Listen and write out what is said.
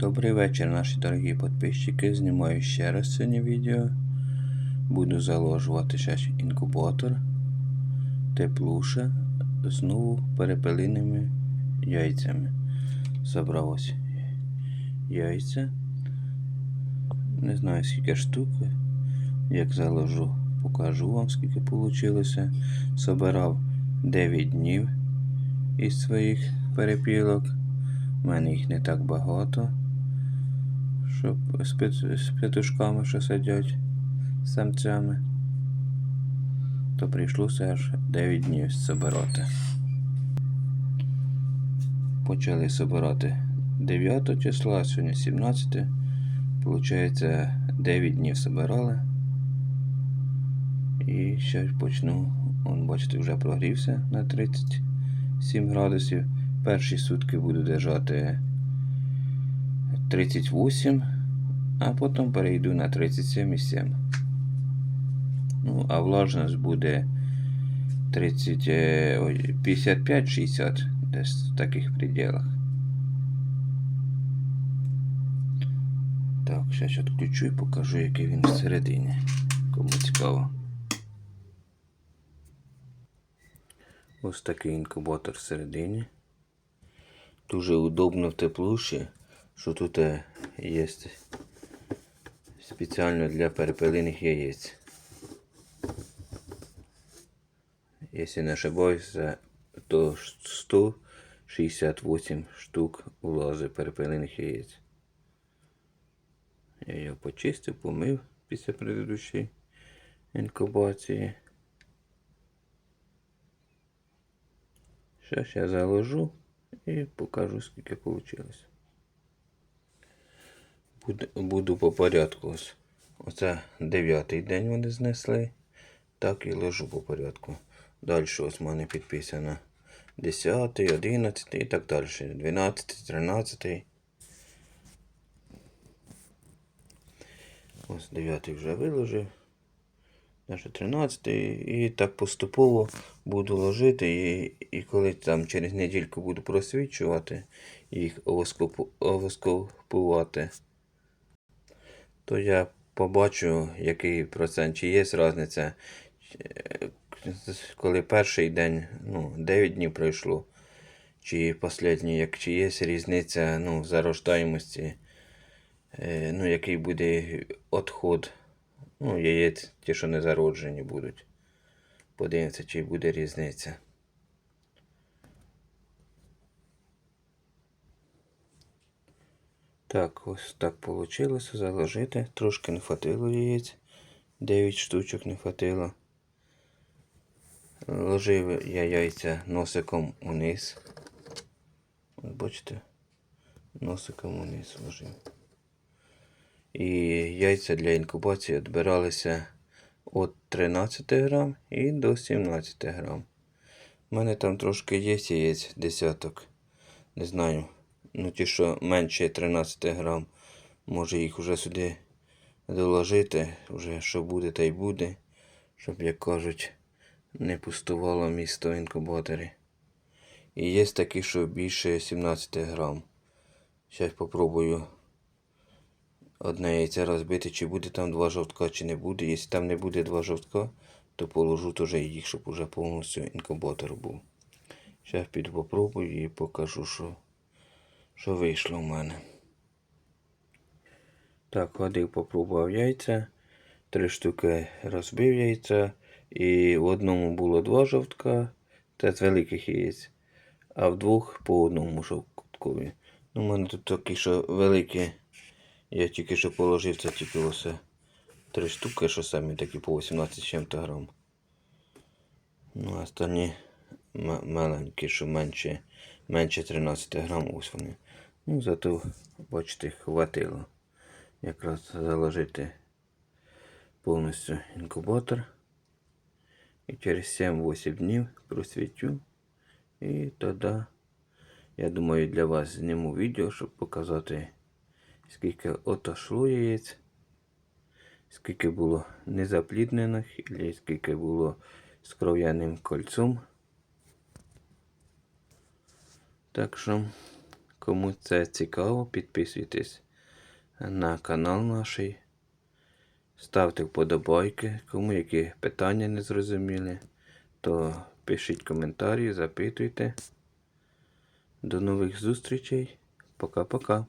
Добрий вечір, наші дорогі підписчики. Знімаю ще раз сьогодні відео. Буду заложувати ще інкубатор. Теплуша. Знову перепелиними яйцями. Забрав ось яйця. Не знаю скільки штук. Як заложу, покажу вам скільки вийшло. Собирав 9 днів із своїх перепілок. У мене їх не так багато. Щоб з, пет... з петушками, що сидять самцями. То прийшлося аж 9 днів збирати. Почали збирати 9 числа, сьогодні 17. Получається 9 днів збирали. І ще почну. Он, бачите, вже прогрівся на 37 градусів. Перші сутки буду держати 38, а потім перейду на 37,7. Ну, а влажність буде 30, е, 55-60, десь в таких пределах. Так, зараз відключу і покажу, який він всередині. Кому цікаво. Ось такий інкубатор всередині. Дуже удобно в теплуші, що тут е, є спеціально для перепелиних яєць. Якщо не ошибаюся, то 168 штук улазить перепелиних яєць. Я його почистив, помив після предыдущої інкубації. Зараз я заложу і покажу, скільки вийшло. Буду, по порядку. Оце дев'ятий день вони знесли. Так і ложу по порядку. Далі ось в мене підписано 10, 11 і так далі. 12, 13. Ось 9 вже виложив. Навіть 13 і так поступово буду ложити. І, і коли там через недільку буду просвічувати їх овоскопу- овоскопувати, то я побачу, який процент, чи є різниця, е, коли перший день, ну, 9 днів пройшло, чи останній, як чи є різниця ну, в зарождаємості, е, ну, який буде відход. Ну, яєць ті, що не зароджені будуть. Подивимося, чи буде різниця. Так, ось так вийшло заложити. Трошки не хватило яєць. 9 штучок не хватило. Ложив я яйця носиком униз. От бачите, носиком униз ложив. І яйця для інкубації відбиралися від 13 грам і до 17 грам. У мене там трошки є яєць десяток. Не знаю. Ну ті, що менше 13 грам, може їх вже сюди доложити. Вже що буде, та й буде. Щоб, як кажуть, не пустувало місто в інкубаторі. І є такі, що більше 17 грам. Зараз попробую одне яйце розбити, чи буде там два жовтка, чи не буде. Якщо там не буде два жовтка, то положу теж їх, щоб уже повністю інкубатор був. Зараз піду попробую і покажу, що, що вийшло в мене. Так, ходив, попробував яйця. Три штуки розбив яйця. І в одному було два жовтка, це з великих яєць, а в двох по одному жовткові. Ну, у мене тут такі, що великі. Я тільки що положив це тільки ось три штуки, що самі такі по 18 чим-то грам. Ну, а останні м- маленькі, що менше, менше 13 грам, ось вони. Ну, зато, бачите, хватило якраз заложити повністю інкубатор. І через 7-8 днів просвітю. І тоді, я думаю, для вас зніму відео, щоб показати скільки отошло яєць, скільки було незапліднених, і скільки було з кров'яним кольцом. Так що, Кому це цікаво, підписуйтесь на канал наш. Ставте вподобайки. Кому які питання не зрозуміли, то пишіть коментарі, запитуйте. До нових зустрічей. Пока-пока.